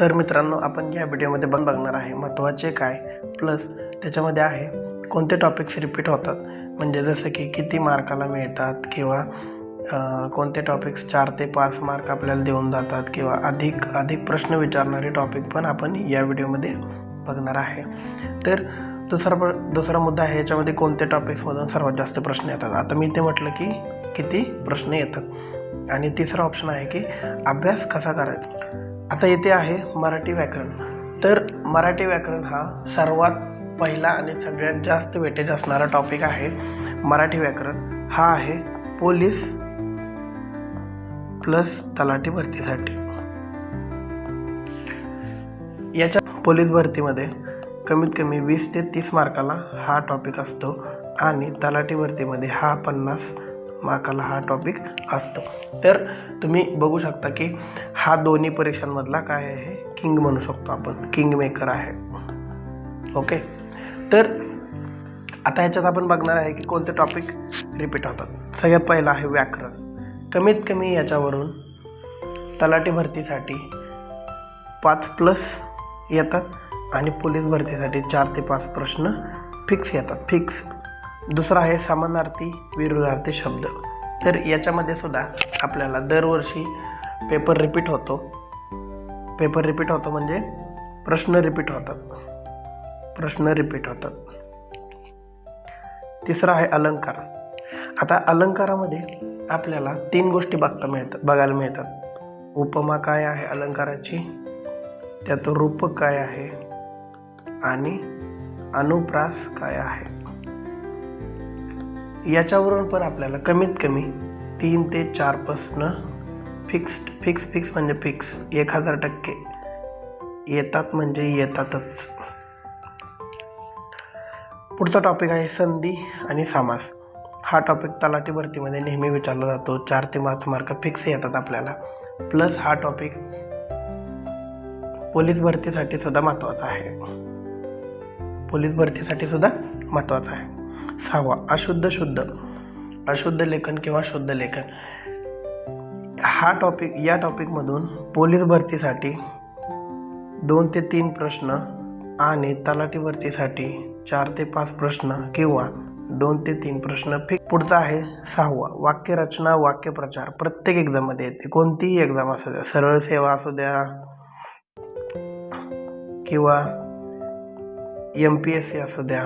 तर मित्रांनो आपण या व्हिडिओमध्ये पण बघणार आहे महत्त्वाचे काय प्लस त्याच्यामध्ये आहे कोणते टॉपिक्स रिपीट होतात. म्हणजे जसं की किती मार्काला मिळतात किंवा कोणते टॉपिक्स चार ते पाच मार्क आपल्याला देऊन जातात किंवा अधिक अधिक प्रश्न विचारणारे टॉपिक पण आपण या व्हिडिओमध्ये बघणार आहे. तर दुसरा प दुसरा मुद्दा आहे याच्यामध्ये कोणत्या टॉपिक्समधून सर्वात जास्त प्रश्न येतात. आता मी ते म्हटलं की किती प्रश्न येतात. आणि तिसरा ऑप्शन आहे की अभ्यास कसा करायचा? आता येथे आहे मराठी व्याकरण. तर मराठी व्याकरण हा सर्वात पहिला आणि सगळ्यात जास्त वेटेज असणारा टॉपिक आहे. मराठी व्याकरण हा आहे पोलीस प्लस तलाठी भरतीसाठी. याच्या पोलीस भरतीमध्ये कमीत कमी वीस ते तीस मार्काला हा टॉपिक असतो आणि तलाठी भरतीमध्ये हा पन्नास मार्काला हा टॉपिक असतो. तर तुम्ही बघू शकता की हा दोन्ही परीक्षांमधला काय आहे? किंग म्हणू शकतो आपण. किंग मेकर आहे. ओके तर आता ह्याच्यात आपण बघणार आहे की कोणते टॉपिक रिपीट होतात. सगळ्यात पहिला आहे व्याकरण. कमीत कमी याच्यावरून तलाठी भरतीसाठी पाच प्लस येतात आणि पोलीस भरतीसाठी चार ते पाच प्रश्न फिक्स येतात. फिक्स दुसरा आहे समानार्थी विरुद्धार्थी शब्द. तर याच्यामध्ये सुद्धा आपल्याला दरवर्षी पेपर रिपीट होतो. पेपर रिपीट होतो म्हणजे प्रश्न रिपीट होतात. प्रश्न रिपीट होतात. तिसरा आहे अलंकार. आता अलंकारामध्ये आपल्याला तीन गोष्टी बघता मिळतात बघायला मिळतात. उपमा काय आहे अलंकाराची? त्यात रूप काय आहे? आणि अनुप्रास काय आहे? याच्यावरून पण आपल्याला कमीत कमी तीन ते चार प्रश्न फिक्स्ड फिक्स फिक्स म्हणजे फिक्स. एक हजार टक्के. येतात म्हणजे येतातच. पुढचा टॉपिक आहे संधी आणि सामास. हा टॉपिक तलाठी भरतीमध्ये नेहमी विचारला जातो. चार ते पाच मार्क फिक्स येतात आपल्याला. प्लस हा टॉपिक पोलीस भरतीसाठी सुद्धा महत्त्वाचा आहे. पोलीस भरतीसाठी सुद्धा महत्त्वाचा आहे. सहावा अशुद्ध शुद्ध. अशुद्ध लेखन किंवा शुद्ध लेखन. हा टॉपिक या टॉपिकमधून पोलीस भरतीसाठी दोन ते तीन प्रश्न आणि तलाठी भरतीसाठी चार ते पाच प्रश्न किंवा दोन ते तीन प्रश्न फिक पुढचा आहे सहावा. वाक्यरचना वाक्यप्रचार प्रत्येक एक्झाममध्ये येते. कोणतीही एक्झाम असू द्या. सरळ सेवा असू द्या. किंवा एम पी एस सी असू द्या.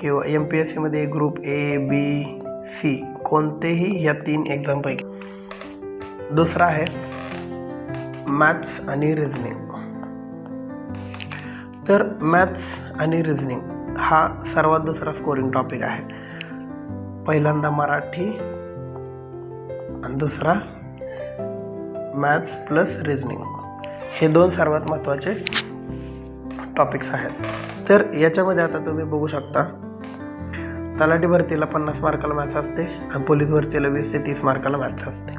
किंवा एम पी एस सीमध्ये ग्रुप ए बी सी कोणतेही या तीन एक्झामपैकी. दुसरा आहे मॅथ्स आणि रिझनिंग. तर मॅथ्स आणि रिझनिंग हा सर्वात दुसरा स्कोरिंग टॉपिक आहे. पहिल्यांदा मराठी आणि दुसरा मॅथ्स प्लस रिझनिंग हे दोन सर्वात महत्त्वाचे टॉपिक्स आहेत. तर याच्यामध्ये आता तुम्ही बघू शकता तलाठी भरतीला पन्नास मार्काला मॅथ्स असते आणि पोलीस भरतीला वीस ते तीस मार्काला मॅथ्स असते.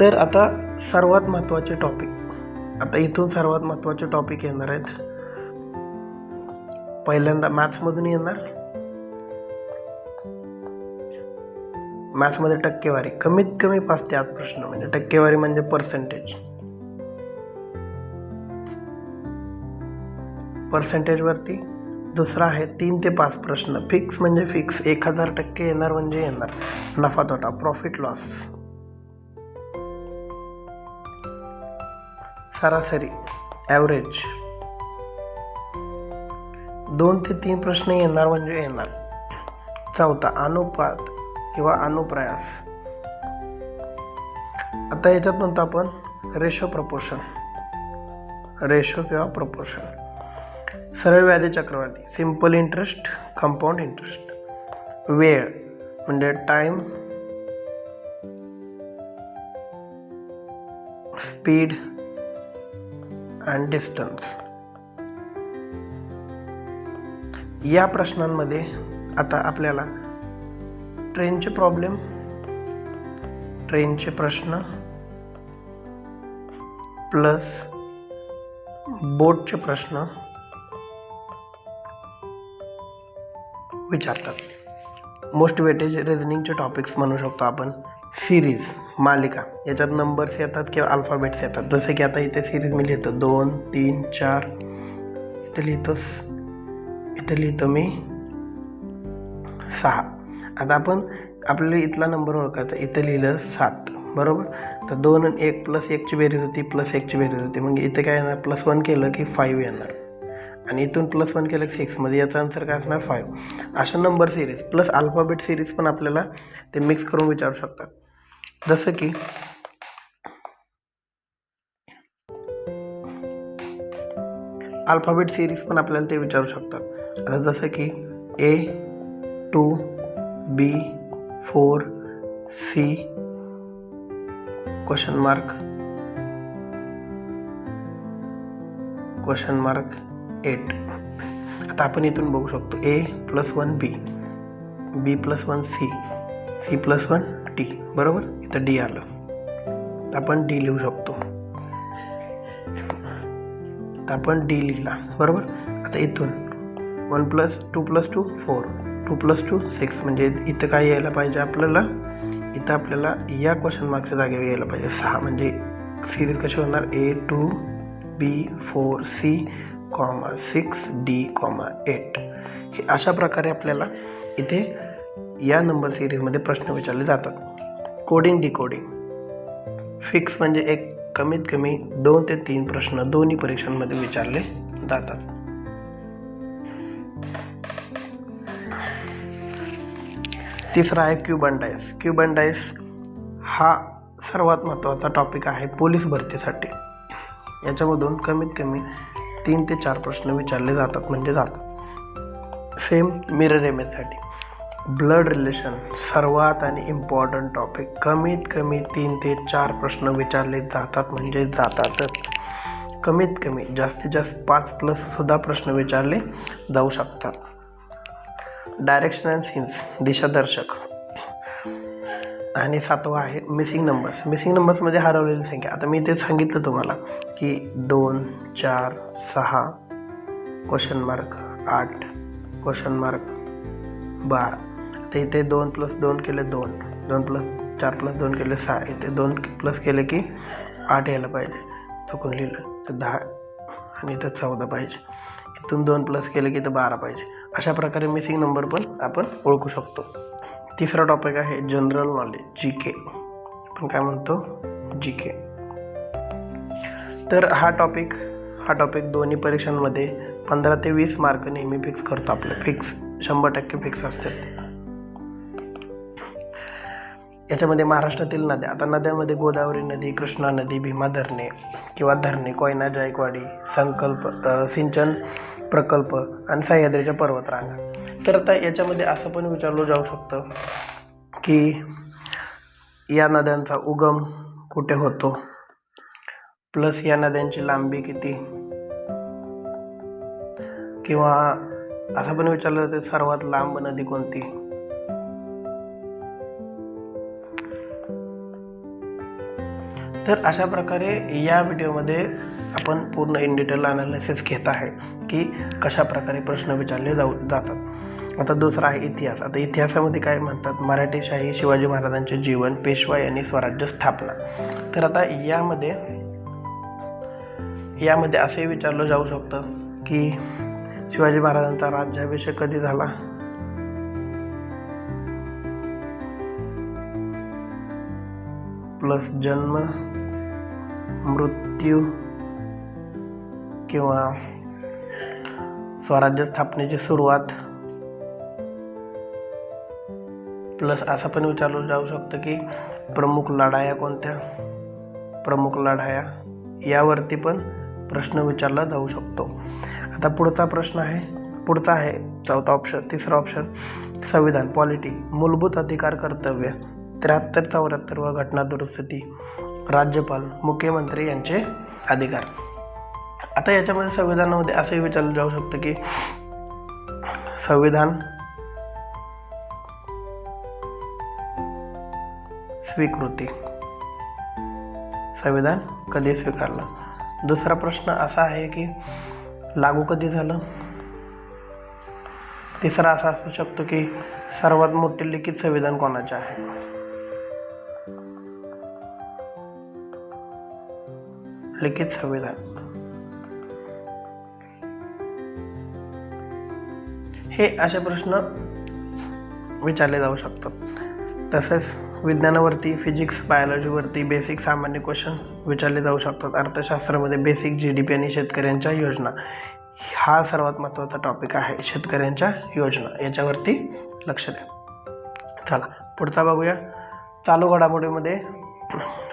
तर आता सर्वात महत्त्वाचे टॉपिक आता इथून सर्वात महत्त्वाचे टॉपिक येणार आहेत. पहिल्यांदा मॅथ्समधून येणार. मॅथ्समध्ये टक्केवारी कमीत कमी पाच ते आठ प्रश्न म्हणजे टक्केवारी म्हणजे पर्सेंटेज पर्सेंटेजवरती दुसरा आहे तीन ते पाच प्रश्न. फिक्स म्हणजे फिक्स. एक हजार टक्के येणार म्हणजे येणार. नफा तोटा. Profit loss. सरासरी. ॲव्हरेज. दोन ते तीन प्रश्न येणार म्हणजे येणार. चौथा अनुपात किंवा अनुप्रयास. आता याच्यात म्हणतो आपण रेशो प्रपोर्शन रेशो किंवा प्रपोर्शन सरळ व्याधी चक्रवाढी सिंपल इंटरेस्ट कंपाऊंड इंटरेस्ट वेळ म्हणजे टाईम स्पीड अँड डिस्टन्स या प्रश्नांमध्ये आता आपल्याला ट्रेनचे प्रॉब्लेम ट्रेनचे प्रश्न प्लस बोटचे प्रश्न विचारतात. मोस्ट वेटेज रिझनिंगचे टॉपिक्स म्हणू शकतो आपण. सिरीज मालिका. याच्यात नंबर्स येतात किंवा अल्फाबेट्स येतात. जसे की आता इथे सिरीज मी लिहितो. दोन तीन चार. इथे लिहितो इथं इथे लिहितो मी सहा. आता आपण आपल्याला इथला नंबर ओळखायचा इथं लिहिलं सात. बरोबर? तर दोन आणि एक प्लस एकची बेरीज होती प्लस एकची बेरीज होती. मग इथे काय येणार? प्लस वन केलं की फाईव्ह येणार. आणि इथून प्लस वन केलं सिक्समध्ये याचा आन्सर काय असणार? फाईव्ह अशा number series plus alphabet series पण आपल्याला ते मिक्स करून विचारू शकतात. जसं की अल्फाबेट सिरीज पण आपल्याला ते विचारू शकतात. आता जसं की A two B four C question mark question mark eight. आता आपण इथून बघू शकतो A plus one B B plus one C C plus one T बरोबर? इथं डी आलं. तर आपण डी लिहू शकतो. तर आपण डी लिहिला बरोबर? आता इथून one plus two plus two four two plus two six म्हणजे इथं काय यायला पाहिजे आपल्याला? इथं आपल्याला या क्वेश्चन मार्कच्या जागेवर यायला पाहिजे. सहा म्हणजे सिरीज कशी होणार? A two B four C comma six D comma eight हे अशा प्रकारे आपल्याला इथे या नंबर सिरीजमध्ये प्रश्न विचारले जातात. कोडिंग डिकोडिंग फिक्स म्हणजे एक कमीत कमी दोन ते तीन प्रश्न दोन्ही परीक्षांमध्ये विचारले जातात. तिसरा आहे क्यूबन डाईस क्युबन डाईस हा सर्वात महत्त्वाचा टॉपिक आहे पोलीस भरतीसाठी. याच्यामधून कमीत कमी तीन ते चार प्रश्न विचारले जातात म्हणजे जातात. सेम मिरर इमेजसाठी ब्लड रिलेशन सर्वात आणि इम्पॉर्टंट टॉपिक कमीत कमी तीन ते चार प्रश्न विचारले जातात म्हणजे जातातच. कमीत कमी जास्तीत जास्त पाच प्लससुद्धा प्रश्न विचारले जाऊ शकतात. डायरेक्शन अँड सीन्स दिशादर्शक. आणि सातवा आहे. मिसिंग नंबर्स मिसिंग नंबर्समध्ये हरवलेली संख्या. आता मी ते सांगितलं तुम्हाला की दोन चार सहा क्वेश्चन मार्क आठ क्वेश्चन मार्क बारा. आता इथे दोन प्लस दोन केले दोन. दोन प्लस चार प्लस दोन केले सहा. इथे दोन प्लस केले की आठ यायला पाहिजे. चुकून लिहिलं तर दहा आणि इथं चौदा पाहिजे. इथून दोन प्लस केलं की इथं बारा पाहिजे. अशा प्रकारे मिसिंग नंबर पण आपण ओळखू शकतो. तिसरा टॉपिक आहे जनरल नॉलेज जी के आपण काय म्हणतो? जी के तर हा टॉपिक हा टॉपिक दोन्ही परीक्षांमध्ये पंधरा ते वीस मार्क नेहमी फिक्स करतो आपलं. फिक्स शंभर टक्के फिक्स असतात. याच्यामध्ये महाराष्ट्रातील नद्या. आता नद्यामध्ये गोदावरी नदी कृष्णा नदी भीमा धरणे किंवा धरणे कोयना जायकवाडी संकल्प सिंचन प्रकल्प आणि सह्याद्रीच्या पर्वतरांगा. तर आता याच्यामध्ये असं पण विचारलं जाऊ शकतं की या नद्यांचा उगम कुठे होतो? प्लस या नद्यांची लांबी किती? किंवा असं पण विचारलं जातं सर्वात लांब नदी कोणती? तर अशा प्रकारे या व्हिडिओमध्ये आपण पूर्ण इन डिटेल अनालिसिस घेत आहे की कशा प्रकारे प्रश्न विचारले जाऊ जातात. आता दुसरा आहे इतिहास. आता इतिहासामध्ये काय म्हणतात? मराठीशाही शिवाजी महाराजांचे जीवन पेशवा यांनी स्वराज्य स्थापना. तर आता यामध्ये यामध्ये असे विचारलं जाऊ शकतं की शिवाजी महाराजांचा राज्याभिषेक कधी झाला? प्लस जन्म मृत्यू किंवा स्वराज्य स्थापनेची सुरुवात प्लस असं पण विचारलं जाऊ शकतं की प्रमुख लढाया कोणत्या? प्रमुख लढाया यावरती पण प्रश्न विचारला जाऊ शकतो. आता पुढचा प्रश्न आहे पुढचा आहे चौथा ऑप्शन तिसरा ऑप्शन संविधान पॉलिटी मूलभूत अधिकार कर्तव्य त्र्याहत्तर चौऱ्याहत्तर व घटना दुरुस्ती राज्यपाल मुख्यमंत्री यांचे अधिकार. आता याच्यामध्ये संविधानामध्ये असंही विचारलं जाऊ शकतं की संविधान स्वीकृती. संविधान कधी स्वीकारलं? दुसरा प्रश्न असा आहे की लागू कधी झालं? तिसरा असा असू शकतो की सर्वात मोठे लिखित संविधान कोणाचे आहे? लिखित संविधान. हे असे प्रश्न विचारले जाऊ शकतात. तसेच विज्ञानावरती फिजिक्स बायोलॉजीवरती बेसिक सामान्य क्वेश्चन विचारले जाऊ शकतात. अर्थशास्त्रामध्ये बेसिक जी डी पी आणि शेतकऱ्यांच्या योजना. हा सर्वात महत्त्वाचा टॉपिक आहे शेतकऱ्यांच्या योजना. याच्यावरती लक्ष द्या. चला पुढचा बघूया. चालू घडामोडीमध्ये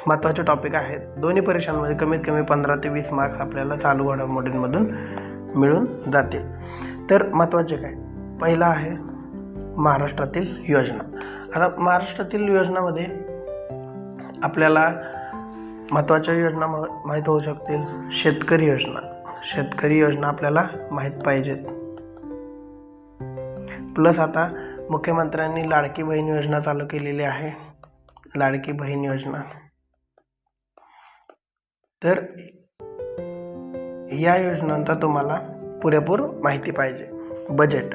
महत्त्वाचे टॉपिक आहेत. दोन्ही परीक्षांमध्ये कमीत कमी पंधरा ते वीस मार्क्स आपल्याला चालू घडामोडींमधून मिळून जातील. तर महत्त्वाचे काय? पहिला आहे महाराष्ट्रातील योजना. आता महाराष्ट्रातील योजनामध्ये आपल्याला महत्त्वाच्या योजना म माहीत होऊ शकतील. शेतकरी योजना. शेतकरी योजना आपल्याला माहीत पाहिजेत. प्लस आता मुख्यमंत्र्यांनी लाडकी बहीण योजना चालू केलेली आहे. लाडकी बहीण योजना. तर या योजनांचा तुम्हाला पुरेपूर माहिती पाहिजे. बजेट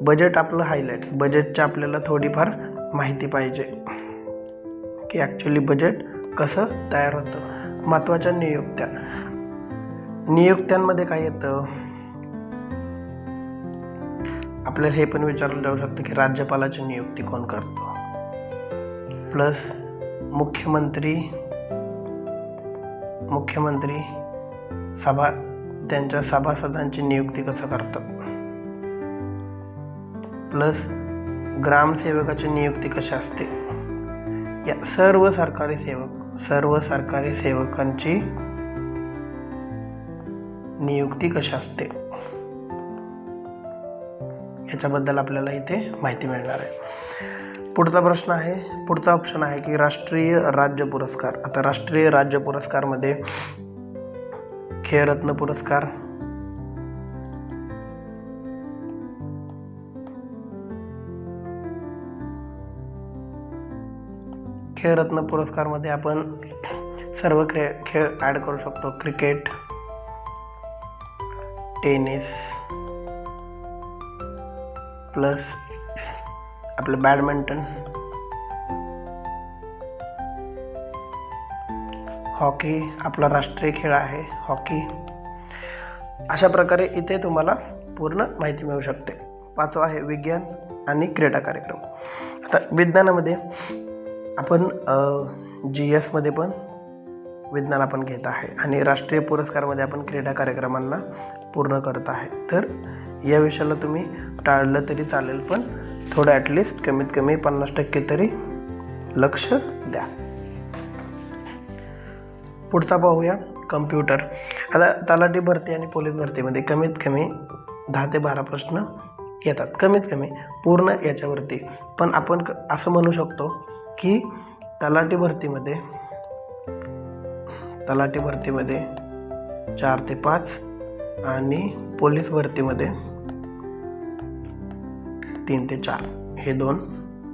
बजेट आपलं हायलाईट्स बजेटची आपल्याला थोडीफार माहिती पाहिजे की ॲक्च्युली बजेट कसं तयार होतं? महत्त्वाच्या नियुक्त्या. नियुक्त्यांमध्ये काय येतं? आपल्याला हे पण विचारलं जाऊ शकतं की राज्यपालाची नियुक्ती कोण करतो? प्लस मुख्यमंत्री मुख्यमंत्री सभा त्यांच्या सभासदांची नियुक्ती कसं करतात प्लस ग्रामसेवकाची नियुक्ती कशी असते? या सर्व सरकारी सेवक सर्व सरकारी सेवकांची नियुक्ती कशी असते? याच्याबद्दल आपल्याला इथे माहिती मिळणार आहे. पुढचा प्रश्न आहे पुढचा ऑप्शन आहे की राष्ट्रीय राज्य पुरस्कार. आता राष्ट्रीय राज्य पुरस्कारमध्ये खेळरत्न पुरस्कार खेळरत्न पुरस्कारमध्ये आपण सर्व क्रे खेळ ॲड करू शकतो. क्रिकेट टेनिस प्लस आपलं बॅडमिंटन हॉकी आपला राष्ट्रीय खेळ आहे हॉकी. अशा प्रकारे इथे तुम्हाला पूर्ण माहिती मिळू शकते. पाचवा आहे विज्ञान आणि क्रीडा कार्यक्रम. आता विज्ञानामध्ये आपण जी एसमध्ये पण विज्ञान आपण घेत आहे आणि राष्ट्रीय पुरस्कारमध्ये आपण क्रीडा कार्यक्रमांना पूर्ण करत आहे. तर या विषयाला तुम्ही टाळलं तरी चालेल पण थोडं ॲटलिस्ट कमीत कमी पन्नास टक्के तरी लक्ष द्या. पुढचा पाहूया कम्प्युटर आता तलाठी भरती आणि पोलीस भरतीमध्ये कमीत कमी दहा ते बारा प्रश्न येतात. कमीत कमी पूर्ण याच्यावरती. पण आपण क असं म्हणू शकतो की तलाठी भरतीमध्ये तलाठी भरतीमध्ये चार ते पाच आणि पोलीस भरतीमध्ये तीन ते चार. हे दोन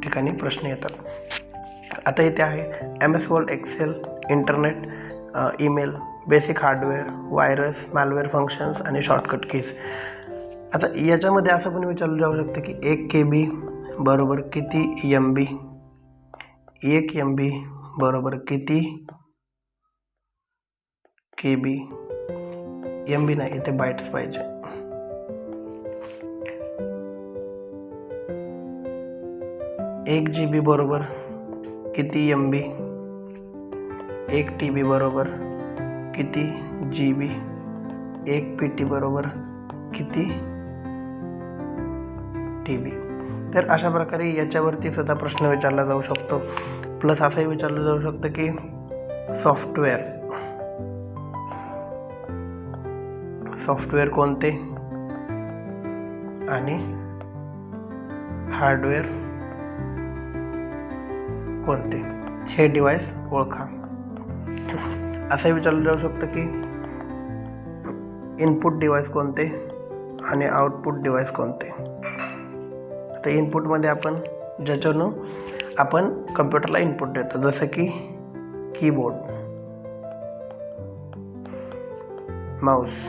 ठिकाणी प्रश्न येतात. आता इथे आहे M S Word Excel internet email basic hardware virus malware functions आणि शॉर्टकट कीज. आता याच्यामध्ये असं पण विचारलं जाऊ शकतं की एक के बी बरोबर किती एम बी एक एम बी बरोबर किती? के बी एम बी नाही, इथे बाईट्स पाहिजे. एक जी बी बरोबर किती एम बी एक टी बी बरोबर किती जी बी एक पी टी बरोबर किती टी बी तर अशा प्रकारे याच्यावरती सुद्धा प्रश्न विचारला जाऊ शकतो. प्लस असंही विचारलं जाऊ शकतं की सॉफ्टवेअर सॉफ्टवेअर कोणते? आणि हार्डवेअर कोणते? हे डिवाइस ओळखा. असंही विचारलं जाऊ शकतं की इनपुट डिवाइस कोणते? आणि आउटपुट डिवाइस कोणते? तर इनपुटमध्ये आपण ज्याच्यानं आपण कम्प्युटरला इनपुट देतो जसं की कीबोर्ड माऊस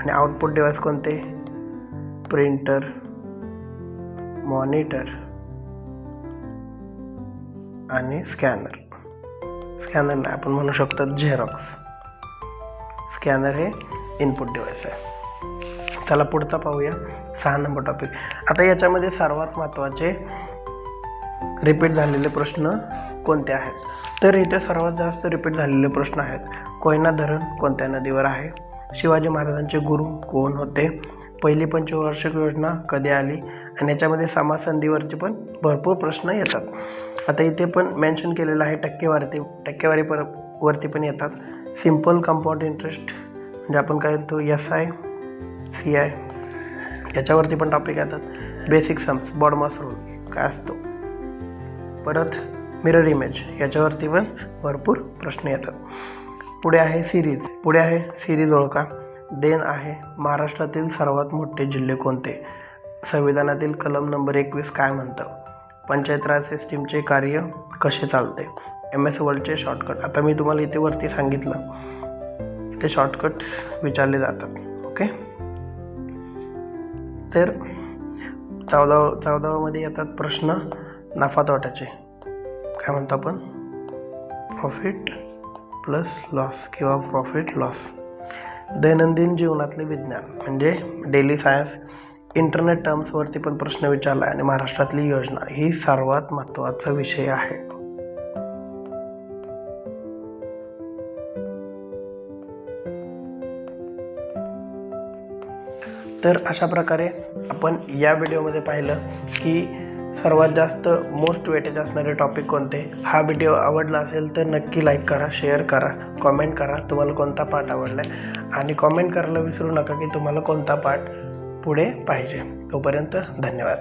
आणि आउटपुट डिवाइस कोणते? प्रिंटर मॉनिटर आणि स्कॅनर स्कॅनरला आपण म्हणू शकतो झेरॉक्स स्कॅनर हे इनपुट डिवाइस आहे. चला पुढचा पाहूया. सहा नंबर टॉपिक आता याच्यामध्ये सर्वात महत्त्वाचे रिपीट झालेले प्रश्न कोणते आहेत? तर इथे सर्वात जास्त रिपीट झालेले प्रश्न आहेत. कोयना धरण कोणत्या नदीवर आहे? शिवाजी महाराजांचे गुरु कोण होते? पहिली पंचवार्षिक योजना कधी आली? आणि याच्यामध्ये समाजसंधीवरचे पण भरपूर प्रश्न येतात. आता इथे पण मेन्शन केलेलं आहे टक्केवारी टक्केवारी पर वरती पण येतात. सिंपल कंपाऊंड इंटरेस्ट म्हणजे आपण काय तो एस आय सी आय. याच्यावरती पण टॉपिक येतात. बेसिक सम्स बॉडमॉस रूल काय असतो? परत मिरर इमेज याच्यावरती पण भरपूर प्रश्न येतात. पुढे आहे सिरीज पुढे आहे सिरीज ओळखा. देन आहे महाराष्ट्रातील सर्वात मोठे जिल्हे कोणते? संविधानातील कलम नंबर एकवीस काय म्हणतं? पंचायत राज सिस्टीमचे कार्य कसे चालते? एम एस वर्ल्डचे शॉर्टकट आता मी तुम्हाला इथे वरती सांगितलं. इथे शॉर्टकट विचारले जातात. ओके तर चौदा चौदावामध्ये येतात प्रश्न नफा तोट्याचे काय म्हणतो आपण? प्रॉफिट प्लस लॉस किंवा प्रॉफिट लॉस दैनंदिन जीवनातले विज्ञान म्हणजे डेली सायन्स इंटरनेट टर्म्सवरती पण प्रश्न विचारला आहे आणि महाराष्ट्रातली योजना ही सर्वात महत्त्वाचा विषय आहे. तर अशा प्रकारे आपण या व्हिडिओमध्ये पाहिलं की सर्वात जास्त मोस्ट वेटेज असणारे टॉपिक कोणते? हा व्हिडिओ आवडला असेल तर नक्की लाईक करा शेअर करा कॉमेंट करा. तुम्हाला कोणता पार्ट आवडला आहे? आणि कॉमेंट करायला विसरू नका की तुम्हाला कोणता पार्ट पुढे पाहिजे. तोपर्यंत धन्यवाद.